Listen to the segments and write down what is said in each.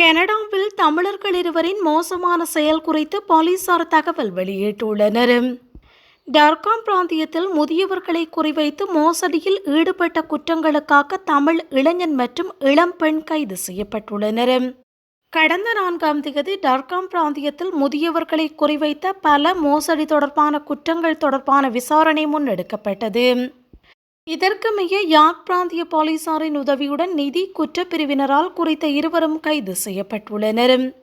கனடாவில் தமிழர்கள் இருவரின் மோசமான செயல் குறித்து போலீசார் தகவல் வெளியிட்டுள்ளனர். டார்காம் பிராந்தியத்தில் முதியவர்களை குறிவைத்து மோசடியில் ஈடுபட்ட குற்றங்களுக்காக தமிழ் இளைஞன் மற்றும் இளம்பெண் கைது செய்யப்பட்டுள்ளனர். கடந்த நான்காம் தேதி டார்காம் பிராந்தியத்தில் முதியவர்களை குறிவைத்த பல மோசடி தொடர்பான குற்றங்கள் தொடர்பான விசாரணை முன்னெடுக்கப்பட்டது. இதற்கமைய யாக் பிராந்திய போலீசாரின் உதவியுடன் நிதி குற்றப்பிரிவினரால் குறித்த இருவரும் கைது செய்யப்பட்டுள்ளனர்.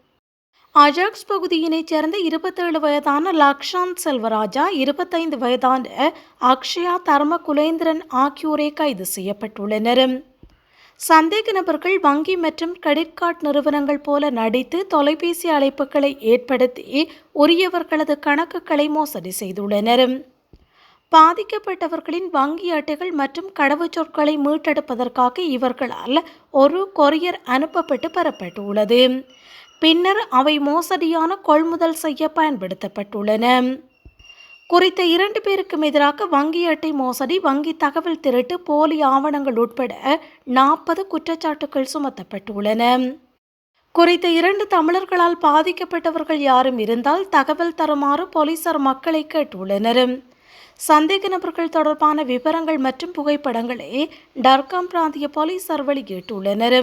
அஜாக்ஸ் பகுதியினைச் சேர்ந்த இருபத்தேழு வயதான லக்ஷாந்த் செல்வராஜா இருபத்தைந்து வயதான அக்ஷயா தர்ம குலேந்திரன் ஆகியோரே கைது செய்யப்பட்டுள்ளனர். சந்தேக நபர்கள் வங்கி மற்றும் கிரெடிட் கார்டு நிறுவனங்கள் போல நடித்து தொலைபேசி அழைப்புகளை ஏற்படுத்தி உரியவர்களது கணக்குகளை மோசடி செய்துள்ளனர். பாதிக்கப்பட்டவர்களின் வங்கி அட்டைகள் மற்றும் கடவுச்சொற்களை மீட்டெடுப்பதற்காக இவர்களால் ஒரு கொரியர் அனுப்பப்பட்டு பெறப்பட்டுள்ளது. பின்னர் அவை மோசடியான கொள்முதல் செய்ய பயன்படுத்தப்பட்டுள்ளன. குறித்த இரண்டு பேருக்கும் எதிராக வங்கி அட்டை மோசடி வங்கி தகவல் திருட்டு போலி ஆவணங்கள் உட்பட நாற்பது குற்றச்சாட்டுகள் சுமத்தப்பட்டுள்ளன. குறித்த இரண்டு தமிழர்களால் பாதிக்கப்பட்டவர்கள் யாரும் இருந்தால் தகவல் தருமாறு போலீசார் மக்களை கேட்டுள்ளனர். சந்தேக நபர்கள் தொடர்பான விவரங்கள் மற்றும் புகைப்படங்களை டர்காம் பிராந்திய போலீசார் வெளியிட்டுள்ளனர்.